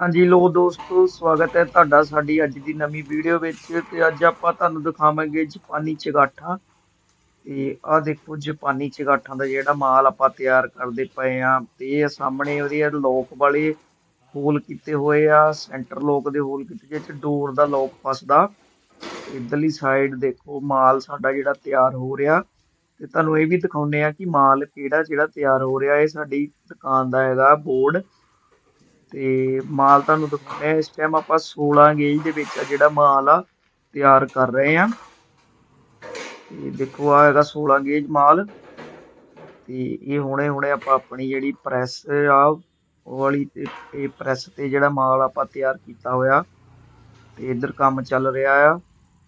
ਹਾਂਜੀ, ਲੋ ਦੋਸਤੋ, ਸਵਾਗਤ ਹੈ ਤੁਹਾਡਾ ਸਾਡੀ ਅੱਜ ਦੀ ਨਵੀਂ ਵੀਡੀਓ ਵਿੱਚ ਤੇ ਅੱਜ ਆਪਾਂ ਤੁਹਾਨੂੰ ਦਿਖਾਵਾਂਗੇ ਜਾਪਾਨੀ ਚਗਾਠਾ। ਤੇ ਆਹ ਦੇਖੋ ਜਾਪਾਨੀ ਚਗਾਠਾਂ ਦਾ ਜਿਹੜਾ ਮਾਲ ਆਪਾਂ ਤਿਆਰ ਕਰਦੇ ਪਏ ਆ ਤੇ ਇਹ ਸਾਹਮਣੇ ਉਹਦੇ ਲੋਕ ਵਾਲੇ ਹੋਲ ਕੀਤੇ ਹੋਏ ਆ, ਸੈਂਟਰ ਲੋਕ ਦੇ ਹੋਲ ਕੀਤੇ ਜਿੱਥੇ ਡੋਰ ਦਾ ਲੋਕ ਫਸਦਾ। ਇਧਰਲੀ ਸਾਈਡ ਦੇਖੋ, ਮਾਲ ਸਾਡਾ ਜਿਹੜਾ ਤਿਆਰ ਹੋ ਰਿਹਾ। ਤੇ ਤੁਹਾਨੂੰ ਇਹ ਵੀ ਦਿਖਾਉਨੇ ਆ ਕਿ ਮਾਲ ਕਿਹੜਾ ਜਿਹੜਾ ਤਿਆਰ ਹੋ ਰਿਹਾ, ਇਹ ਸਾਡੀ ਦੁਕਾਨ ਦਾ ਹੈਗਾ ਬੋਰਡ। ਤੇ ਮਾਲ ਤੁਹਾਨੂੰ ਦਿਖਾਉਂਦੇ ਆ ਇਸ ਟਾਈਮ ਆਪਾਂ 16 ਗੇਜ ਦੇ ਵਿੱਚ ਜਿਹੜਾ ਮਾਲ ਆ, ਤਿਆਰ ਕਰ ਰਹੇ ਆ ਤੇ ਦੇਖੋ ਆ ਹੈਗਾ 16 ਗੇਜ ਮਾਲ। ਤੇ ਇਹ ਹੁਣੇ ਹੁਣੇ ਆਪਾਂ ਆਪਣੀ ਜਿਹੜੀ ਪ੍ਰੈਸ ਆ, ਉਹ ਵਾਲੀ ਤੇ ਇਹ ਪ੍ਰੈਸ ਤੇ ਜਿਹੜਾ ਮਾਲ ਆਪਾਂ ਤਿਆਰ ਕੀਤਾ ਹੋਇਆ। ਤੇ ਇਧਰ ਕੰਮ ਚੱਲ ਰਿਹਾ ਆ।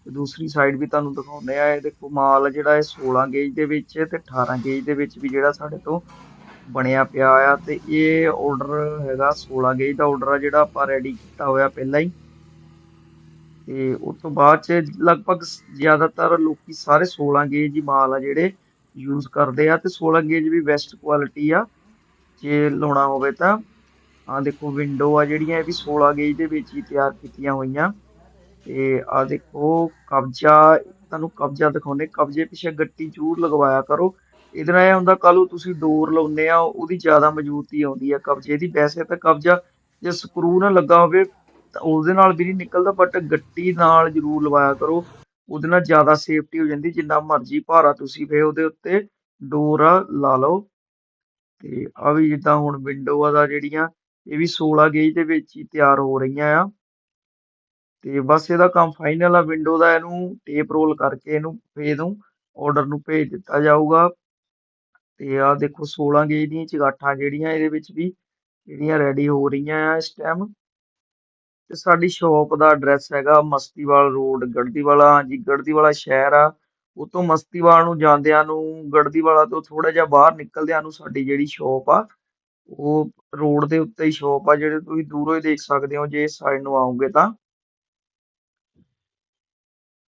ਤੇ ਦੂਸਰੀ ਸਾਈਡ ਵੀ ਤੁਹਾਨੂੰ ਦਿਖਾਉਂਦੇ ਆ ਇਹ ਦੇਖੋ, ਮਾਲ ਜਿਹੜਾ ਇਹ 16 ਗੇਜ ਦੇ ਵਿੱਚ ਤੇ 18 ਗੇਜ ਦੇ ਵਿੱਚ ਵੀ ਜਿਹੜਾ ਸਾਡੇ ਤੋਂ ਬਣਿਆ ਪਿਆ ਆ ਤੇ ਇਹ ਆਰਡਰ ਹੈਗਾ 16 ਗੇਜ ਦਾ ਆਰਡਰ ਆ ਜਿਹੜਾ ਆਪਾਂ ਰੈਡੀ ਕੀਤਾ ਹੋਇਆ ਪਹਿਲਾਂ ਹੀ। ਤੇ ਉਸ ਤੋਂ ਬਾਅਦ ਚ ਲਗਭਗ ਜ਼ਿਆਦਾਤਰ ਲੋਕੀ ਸਾਰੇ 16 ਗੇਜ ਹੀ ਮਾਲ ਆ ਜਿਹੜੇ ਯੂਜ਼ ਕਰਦੇ ਆ ਤੇ 16 ਗੇਜ ਵੀ ਬੈਸਟ ਕੁਆਲਿਟੀ ਆ। ਜੇ ਲਾਉਣਾ ਹੋਵੇ ਤਾਂ ਆ ਦੇਖੋ ਵਿੰਡੋ ਆ ਜਿਹੜੀਆਂ, ਇਹ ਵੀ 16 ਗੇਜ ਦੇ ਵਿੱਚ ਹੀ ਤਿਆਰ ਕੀਤੀਆਂ ਹੋਈਆਂ। ਤੇ ਆ ਦੇਖੋ ਕਬਜਾ, ਤੁਹਾਨੂੰ ਕਬਜਾ ਦਿਖਾਉਂਦੇ, ਕਬਜੇ ਪਿੱਛੇ ਗੱਟੀ ਜ਼ਰੂਰ ਲਗਵਾਇਆ ਕਰੋ। ਇਹਦੇ ਨਾਲ ਇਹ ਹੁੰਦਾ ਕੱਲ ਤੁਸੀਂ ਡੋਰ ਲਾਉਂਦੇ ਆ, ਉਹਦੀ ਜ਼ਿਆਦਾ ਮਜ਼ਬੂਤੀ ਆਉਂਦੀ ਆ ਕਬਜੇ ਦੀ। ਵੈਸੇ ਤਾਂ ਕਬਜਾ ਜੇ ਸਕਰੂ ਨਾ ਲੱਗਾ ਹੋਵੇ, ਤਾਂ ਉਹਦੇ ਨਾਲ ਵੀ ਨਹੀਂ ਨਿਕਲਦਾ ਬਟ ਗੱਟੀ ਨਾਲ ਜ਼ਰੂਰ ਲਵਾਇਆ ਕਰੋ। ਉਹਦੇ ਨਾਲ ਜ਼ਿਆਦਾ ਸੇਫਟੀ ਹੋ ਜਾਂਦੀ, ਜਿੰਨਾ ਮਰਜ਼ੀ ਭਾਰਾ ਤੁਸੀਂ ਫੇ ਉਹਦੇ ਉੱਤੇ, ਡੋਰ ਲਾ ਲਓ। ਤੇ ਆ ਵੀ ਜਿੱਦਾਂ ਹੁਣ ਵਿੰਡੋ ਦਾ ਜਿਹੜੀਆਂ, ਇਹ ਵੀ 16 ਗੇਜ ਦੇ ਵਿੱਚ ਹੀ ਤਿਆਰ ਹੋ ਰਹੀਆਂ ਆ। ਤੇ ਬਸ ਇਹਦਾ ਕੰਮ ਫਾਈਨਲ ਆ ਵਿੰਡੋ ਦਾ ਇਹਨੂੰ ਟੇਪ ਰੋਲ ਕਰਕੇ ਇਹਨੂੰ ਫੇਰ ਨੂੰ ਆਰਡਰ ਨੂੰ ਭੇਜ ਦਿੱਤਾ ਜਾਊਗਾ। ਤੇ ਆ ਦੇਖੋ 16 ਗੇਜ ਦੀਆਂ ਚਗਾਠਾਂ ਜਿਹੜੀਆਂ ਇਹਦੇ ਵਿੱਚ ਵੀ ਜਿਹੜੀਆਂ ਰੈਡੀ ਹੋ ਰਹੀਆਂ ਆ ਇਸ ਟਾਈਮ ਤੇ ਸਾਡੀ ਸ਼ਾਪ ਦਾ ਐਡਰੈਸ ਹੈਗਾ ਮਸਤੀਵਾਲ ਰੋਡ ਗੜਦੀਵਾਲਾ ਹਾਂਜੀ ਗੜਦੀਵਾਲਾ ਸ਼ਹਿਰ ਆ। ਉਹ ਤੋਂ ਮਸਤੀਵਾਲ ਨੂੰ ਜਾਂਦਿਆਂ ਨੂੰ ਗੜਦੀਵਾਲਾ ਤੋਂ ਥੋੜਾ ਜਿਹਾ ਬਾਹਰ ਨਿਕਲਦਿਆਂ ਨੂੰ ਸਾਡੀ ਜਿਹੜੀ ਸ਼ਾਪ ਆ, ਉਹ ਰੋਡ ਦੇ ਉੱਤੇ ਹੀ ਸ਼ਾਪ ਆ, ਜਿਹੜੇ ਤੁਸੀਂ ਦੂਰੋਂ ਹੀ ਦੇਖ ਸਕਦੇ ਹੋ ਜੇ ਇਸ ਸਾਈਡ ਨੂੰ ਆਓਗੇ ਤਾਂ।